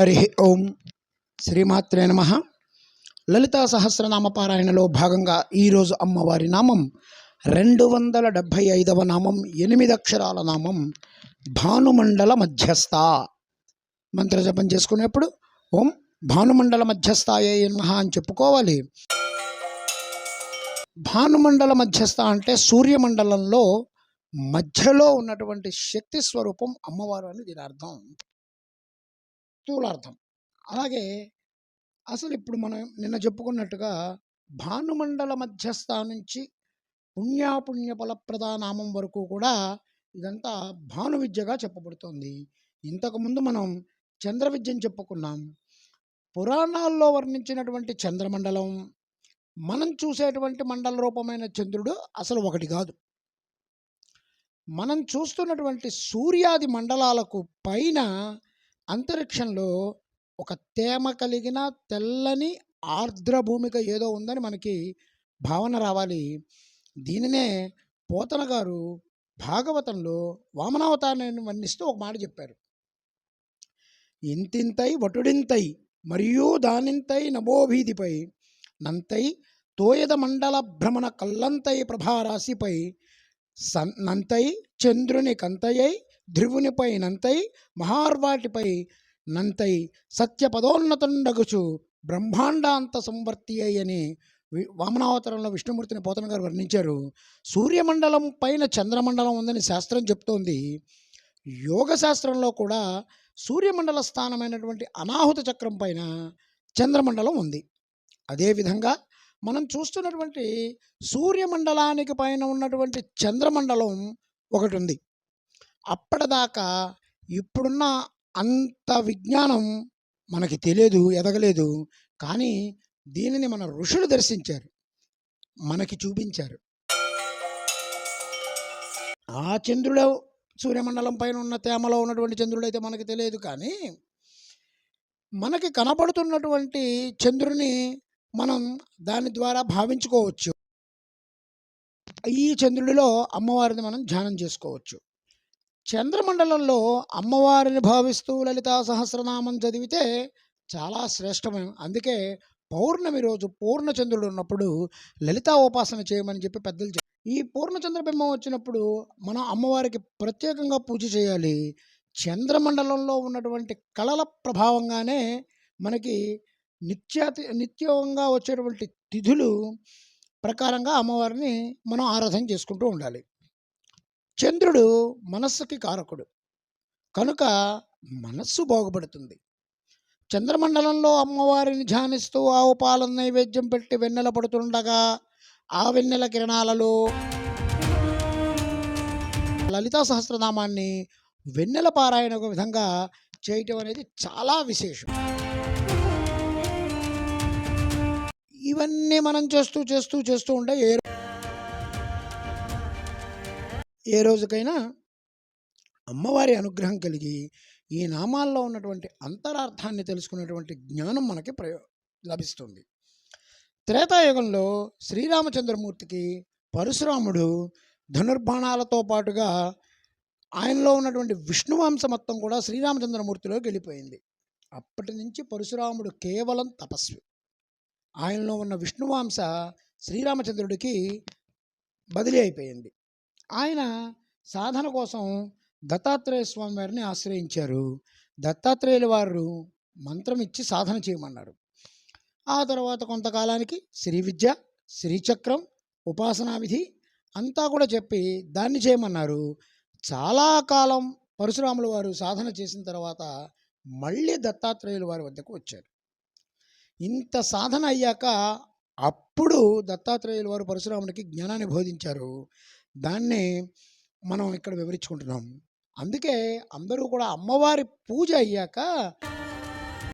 హరి ఓం శ్రీమాత్రే నమ. లలితా సహస్రనామ పారాయణలో భాగంగా ఈరోజు అమ్మవారి నామం రెండు వందల డెబ్భై ఐదవ నామం ఎనిమిది అక్షరాల నామం భానుమండల మధ్యస్థ. మంత్రజపం చేసుకునేప్పుడు ఓం భానుమండల మధ్యస్థాయే నమః అని చెప్పుకోవాలి. భానుమండల మధ్యస్థ అంటే సూర్యమండలంలో మధ్యలో ఉన్నటువంటి శక్తి స్వరూపం అమ్మవారు అని దీని అర్థం. స్థూలార్థం అలాగే అసలు ఇప్పుడు మనం నిన్న చెప్పుకున్నట్టుగా భానుమండల మధ్యస్థ నుంచి పుణ్యాపుణ్య ఫలప్రదానామం వరకు కూడా ఇదంతా భాను విద్యగా చెప్పబడుతోంది. ఇంతకుముందు మనం చంద్ర విద్యను చెప్పుకున్నాం. పురాణాల్లో వర్ణించినటువంటి చంద్రమండలం మనం చూసేటువంటి మండల రూపమైన చంద్రుడు అసలు ఒకటి కాదు. మనం చూస్తున్నటువంటి సూర్యాది మండలాలకు పైన అంతరిక్షంలో ఒక తేమ కలిగిన తెల్లని ఆర్ద్ర భూమిక ఏదో ఉందని మనకి భావన రావాలి. దీనినే పోతన గారు భాగవతంలో వామనావతారాన్ని వర్ణిస్తూ ఒక మాట చెప్పారు. ఇంతింతై వటుడింతై మరియు దానింతై నభోభీతిపై నంతై తోయద మండల భ్రమణ కల్లంతై ప్రభారాశిపై సన్ నంతై చంద్రుని కంతయై ధ్రువునిపై నంతై మహార్వాటిపై నంతై సత్యపదోన్నతుండగుచు బ్రహ్మాండాంత సంవర్తి అని వామనావతారంలో విష్ణుమూర్తిని పోతన గారు వర్ణించారు. సూర్యమండలం పైన చంద్రమండలం ఉందని శాస్త్రం చెప్తోంది. యోగ శాస్త్రంలో కూడా సూర్యమండల స్థానమైనటువంటి అనాహుత చక్రం పైన చంద్రమండలం ఉంది. అదేవిధంగా మనం చూస్తున్నటువంటి సూర్యమండలానికి పైన ఉన్నటువంటి చంద్రమండలం ఒకటి ఉంది అప్పటిదాకా ఇప్పుడున్న అంత విజ్ఞానం మనకి తెలియదు ఎదగలేదు. కానీ దీనిని మన ఋషులు దర్శించారు. మనకి చూపించారు. ఆ చంద్రుడు సూర్యమండలం పైన ఉన్న తేమలో ఉన్నటువంటి చంద్రుడు అయితే మనకి తెలియదు కానీ మనకి కనపడుతున్నటువంటి చంద్రుని మనం దాని ద్వారా భావించుకోవచ్చు. ఈ చంద్రుడిలో అమ్మవారిని మనం ధ్యానం చేసుకోవచ్చు. చంద్రమండలంలో అమ్మవారిని భావిస్తూ లలితా సహస్రనామం చదివితే చాలా శ్రేష్టమే అందుకే పౌర్ణమి రోజు పూర్ణచంద్రుడు ఉన్నప్పుడు లలితా ఉపాసన చేయమని చెప్పి పెద్దలు చెప్పారు ఈ పూర్ణచంద్ర బింబం వచ్చినప్పుడు మనం అమ్మవారికి ప్రత్యేకంగా పూజ చేయాలి. చంద్రమండలంలో ఉన్నటువంటి కళల ప్రభావంగానే మనకి నిత్యాతి నిత్యంగా వచ్చేటువంటి తిథులు ప్రకారంగా అమ్మవారిని మనం ఆరాధన చేసుకుంటూ ఉండాలి. చంద్రుడు మనస్సుకి కారకుడు. కనుక మనస్సు బాగుపడుతుంది. చంద్రమండలంలో అమ్మవారిని ధ్యానిస్తూ ఆవు పాలన నైవేద్యం పెట్టి వెన్నెల పడుతుండగా ఆ వెన్నెల కిరణాలలో లలితా సహస్రనామాన్ని వెన్నెల పారాయణ ఒక విధంగా చేయటం అనేది చాలా విశేషం. ఇవన్నీ మనం చేస్తూ చేస్తూ చేస్తూ ఉంటే ఏ ఏ రోజుకైనా అమ్మవారి అనుగ్రహం కలిగి ఈ నామాల్లో ఉన్నటువంటి అంతరార్థాన్ని తెలుసుకునేటువంటి జ్ఞానం మనకి ప్రయో లభిస్తుంది. త్రేతాయుగంలో శ్రీరామచంద్రమూర్తికి పరశురాముడు ధనుర్బాణాలతో పాటుగా ఆయనలో ఉన్నటువంటి విష్ణువంశ మొత్తం కూడా శ్రీరామచంద్రమూర్తిలోకి వెళ్ళిపోయింది. అప్పటి నుంచి పరశురాముడు కేవలం తపస్వి ఆయనలో ఉన్న విష్ణువాంశ శ్రీరామచంద్రుడికి బదిలీ అయిపోయింది. ఆయన సాధన కోసం దత్తాత్రేయ స్వామి వారిని ఆశ్రయించారు. దత్తాత్రేయుల వారు మంత్రం ఇచ్చి సాధన చేయమన్నారు. ఆ తర్వాత కొంతకాలానికి శ్రీ విద్య శ్రీచక్రం ఉపాసనా విధి అంతా కూడా చెప్పి దాన్ని చేయమన్నారు. చాలా కాలం పరశురాముల వారు సాధన చేసిన తర్వాత మళ్ళీ దత్తాత్రేయుల వారి వద్దకు వచ్చారు. ఇంత సాధన అయ్యాక అప్పుడు దత్తాత్రేయుల వారు పరశురామునికి జ్ఞానాన్ని బోధించారు. దాన్ని మనం ఇక్కడ వివరించుకుంటున్నాం. అందుకే అందరూ కూడా అమ్మవారి పూజ అయ్యాక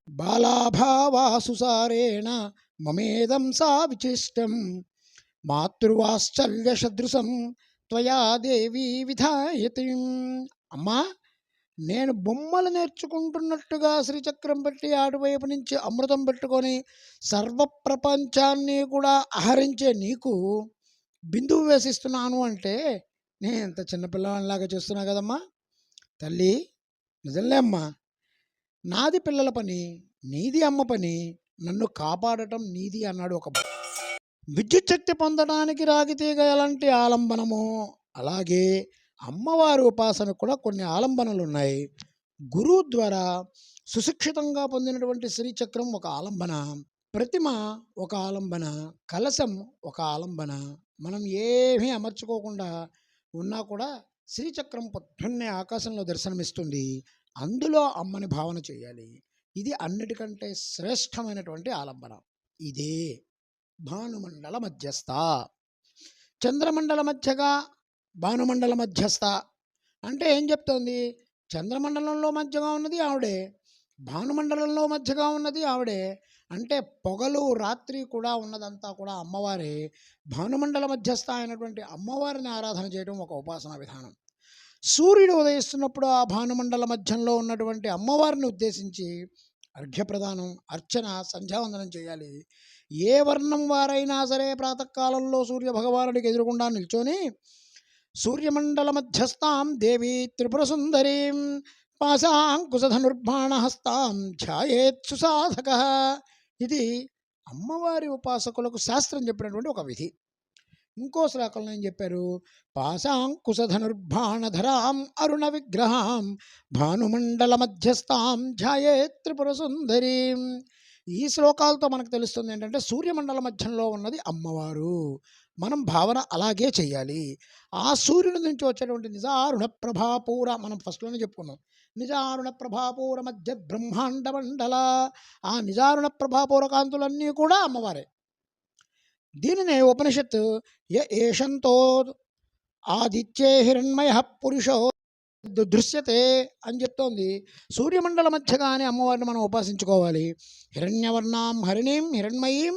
బాలాభావాసుసారేణ మమేదం సా విశిష్టం మాతృవాశ్చల్య సదృశం త్వయా దేవి విధాయతి. అమ్మా నేను బొమ్మలు నేర్చుకుంటున్నట్టుగా శ్రీచక్రం పెట్టి అటువైపు నుంచి అమృతం పెట్టుకొని సర్వ ప్రపంచాన్ని కూడా ఆహరించే నీకు బిందువు వేసిస్తున్నాను అంటే నేను ఎంత చిన్నపిల్లవాడిలాగా చేస్తున్నా కదమ్మా! తల్లి నిజంలే అమ్మా! నాది పిల్లల పని నీది అమ్మ పని నన్ను కాపాడటం నీది అన్నాడు ఒక విద్యుత్ శక్తి పొందడానికి రాగితీగ ఎలాంటి ఆలంబనము అలాగే అమ్మవారి ఉపాసన కూడా కొన్ని ఆలంబనలు ఉన్నాయి. గురువు ద్వారా సుశిక్షితంగా పొందినటువంటి శ్రీచక్రం ఒక ఆలంబన ప్రతిమ ఒక ఆలంబన కలశం ఒక ఆలంబన మనం ఏమీ అమర్చుకోకుండా ఉన్నా కూడా శ్రీచక్రం పొద్దున్నే ఆకాశంలో దర్శనమిస్తుంది. అందులో అమ్మని భావన చేయాలి. ఇది అన్నిటికంటే శ్రేష్టమైనటువంటి ఆలంబన. ఇదే భానుమండల మధ్యస్థ. చంద్రమండల మధ్యగా భానుమండల మధ్యస్థ. అంటే ఏం చెప్తోంది? చంద్రమండలంలో మధ్యగా ఉన్నది ఆవిడే. భానుమండలంలో మధ్యగా ఉన్నది ఆవిడే. అంటే పొగలు రాత్రి కూడా ఉన్నదంతా కూడా అమ్మవారే. భానుమండల మధ్యస్థ అయినటువంటి అమ్మవారిని ఆరాధన చేయడం ఒక ఉపాసనా విధానం. సూర్యుడు ఉదయిస్తున్నప్పుడు ఆ భానుమండల మధ్యంలో ఉన్నటువంటి అమ్మవారిని ఉద్దేశించి అర్ఘ్యప్రదానం అర్చన సంధ్యావందనం చేయాలి. ఏ వర్ణం వారైనా సరే ప్రాతకాలంలో సూర్య భగవానుడికి ఎదురుకుండా నిల్చొని సూర్యమండల మధ్యస్థాం దేవి త్రిపుర సుందరీం పాశాంకుశధనుర్బాణహస్తాం ధ్యాయేత్ సుసాధక ఇది అమ్మవారి ఉపాసకులకు శాస్త్రం చెప్పినటువంటి ఒక విధి. ఇంకో శ్లోకంలో ఏం చెప్పారు? పాశాంకుశధనుర్బాణధరాం అరుణ విగ్రహాం భానుమండల మధ్యస్థాం ఛాయే త్రిపుర సుందరీం ఈ శ్లోకాలతో మనకు తెలుస్తుంది ఏంటంటే సూర్యమండల మధ్యంలో ఉన్నది అమ్మవారు. మనం భావన అలాగే చేయాలి. ఆ సూర్యుడి నుంచి వచ్చేటువంటి నిజారుణ ప్రభాపూర మనం ఫస్ట్లోనే చెప్పుకున్నాం. నిజారుణ ప్రభాపూర మధ్య బ్రహ్మాండ మండల ఆ నిజారుణ ప్రభాపూర కాంతులన్నీ కూడా అమ్మవారే. దీనినే ఉపనిషత్తు య ఏషంతో ఆదిత్యే హిరణ్మయ పురుషో దృశ్యతే అని చెప్తోంది. సూర్యమండల మధ్యగానే అమ్మవారిని మనం ఉపాసించుకోవాలి. హిరణ్యవర్ణాం హరిణీం హిరణ్మయీం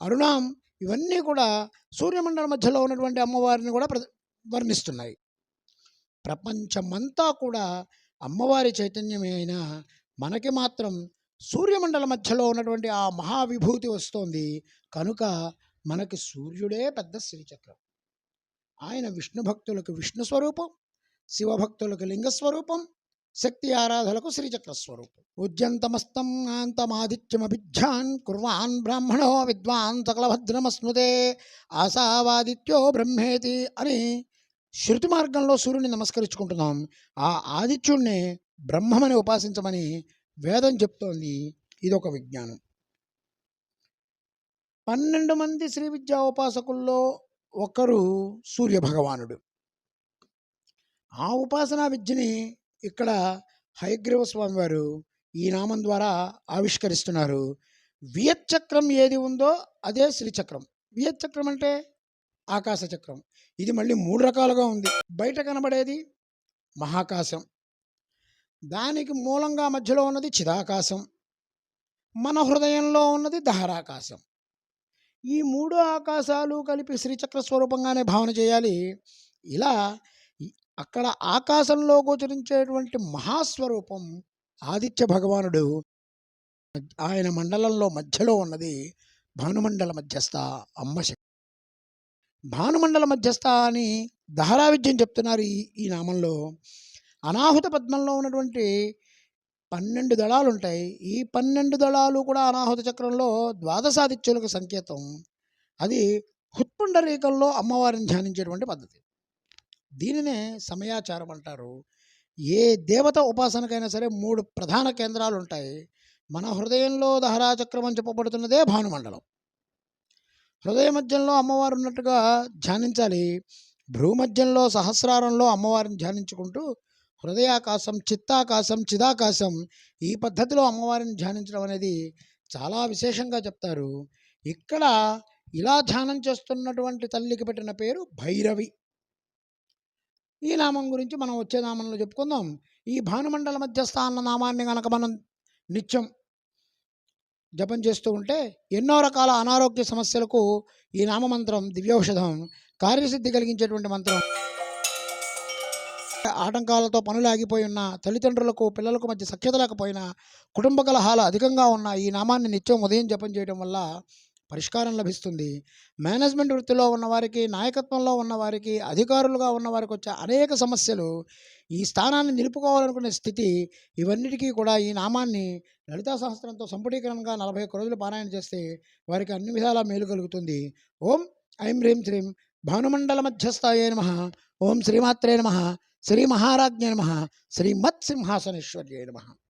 అరుణాం ఇవన్నీ కూడా సూర్యమండల మధ్యలో ఉన్నటువంటి అమ్మవారిని కూడా వర్ణిస్తున్నాయి. ప్రపంచమంతా కూడా అమ్మవారి చైతన్యమే అయినా మనకి మాత్రం సూర్యమండల మధ్యలో ఉన్నటువంటి ఆ మహావిభూతి వస్తోంది. కనుక మనకి సూర్యుడే పెద్ద శ్రీచక్రం. ఆయన విష్ణు భక్తులకు విష్ణు స్వరూపం శివభక్తులకు లింగస్వరూపం శక్తి ఆరాధనకు శ్రీచక్ర స్వరూపం. ఉద్యంతమస్తం ఆంతమాదిత్యమభిధ్యాన్ కుర్వాన్ బ్రాహ్మణో విద్వాన్ సకలభద్రమస్నుతే ఆశావాదిత్యో బ్రహ్మేతి అని శృతి మార్గంలో సూర్యుని నమస్కరించుకుంటున్నాం. ఆ ఆదిత్యుణ్ణి బ్రహ్మమని ఉపాసించమని వేదం చెప్తోంది. ఇది ఒక విజ్ఞానం. పన్నెండు మంది శ్రీ విద్యా ఉపాసకుల్లో ఒకరు సూర్య భగవానుడు ఆ ఉపాసనా విద్యని ఇక్కడ హయగ్రీవ స్వామి వారు ఈ నామం ద్వారా ఆవిష్కరిస్తున్నారు. వియచ్చక్రం ఏది ఉందో అదే శ్రీచక్రం. వియచ్చక్రం అంటే ఆకాశ చక్రం. ఇది మళ్ళీ మూడు రకాలుగా ఉంది. బయట కనబడేది మహాకాశం. దానికి మూలంగా మధ్యలో ఉన్నది చిదాకాశం. మన హృదయంలో ఉన్నది దహరాకాశం ఈ మూడు ఆకాశాలు కలిపి శ్రీచక్ర స్వరూపంగానే భావన చేయాలి. ఇలా అక్కడ ఆకాశంలో గోచరించేటువంటి మహాస్వరూపం ఆదిత్య భగవానుడు ఆయన మండలంలో మధ్యలో ఉన్నది. భానుమండల మధ్యస్థ అమ్మ భానుమండల మధ్యస్థ అని దహరా విద్యను చెప్తున్నారు ఈ ఈ నామంలో. అనాహుత పద్మంలో ఉన్నటువంటి పన్నెండు దళాలు ఉంటాయి. ఈ పన్నెండు దళాలు కూడా అనాహుత చక్రంలో ద్వాదశాదిత్యులకు సంకేతం. అది హుత్పుండరీకంలో అమ్మవారిని ధ్యానించేటువంటి పద్ధతి. దీనినే సమయాచారం అంటారు. ఏ దేవత ఉపాసనకైనా సరే మూడు ప్రధాన కేంద్రాలు ఉంటాయి. మన హృదయంలో దహరా చక్రం అని చెప్పబడుతున్నదే భానుమండలం. హృదయ మధ్యంలో అమ్మవారు ఉన్నట్టుగా ధ్యానించాలి. భ్రూమధ్యంలో సహస్రారంలో అమ్మవారిని ధ్యానించుకుంటూ హృదయాకాశం చిత్తాకాశం చిదాకాశం ఈ పద్ధతిలో అమ్మవారిని ధ్యానించడం అనేది చాలా విశేషంగా చెప్తారు. ఇక్కడ ఇలా ధ్యానం చేస్తున్నటువంటి తల్లికి పెట్టిన పేరు భైరవి. ఈ నామం గురించి మనం వచ్చే నామంలో చెప్పుకుందాం. ఈ భానుమండల మధ్యస్థ అన్న నామాన్ని కనుక మనం నిత్యం జపం చేస్తూ ఉంటే ఎన్నో రకాల అనారోగ్య సమస్యలకు ఈ నామమంత్రం దివ్యౌషధం కార్యసిద్ధి కలిగించేటువంటి మంత్రం. ఆటంకాలతో పనులు ఆగిపోయి ఉన్న తల్లిదండ్రులకు పిల్లలకు మధ్య సఖ్యత లేకపోయినా కుటుంబ కలహాలు అధికంగా ఉన్న ఈ నామాన్ని నిత్యం ఉదయం జపం చేయడం వల్ల పరిష్కారం లభిస్తుంది. మేనేజ్మెంట్ వృత్తిలో ఉన్నవారికి నాయకత్వంలో ఉన్నవారికి అధికారులుగా ఉన్నవారికి వచ్చే అనేక సమస్యలు ఈ స్థానాన్ని నిలుపుకోవాలనుకునే స్థితి ఇవన్నిటికీ కూడా ఈ నామాన్ని లలితా సహస్రంతో సంపుటీకరణగా నలభై ఒక్క రోజులు పారాయణ చేస్తే వారికి అన్ని విధాలా మేలు కలుగుతుంది. ఓం ఐం హ్రీం శ్రీం భానుమండల మధ్యస్థాయే నమ. ఓం శ్రీమాత్రే నమ. శ్రీ మహారాజ్ఞే నమ. శ్రీమత్ సింహాసనేశ్వర్యే నమ.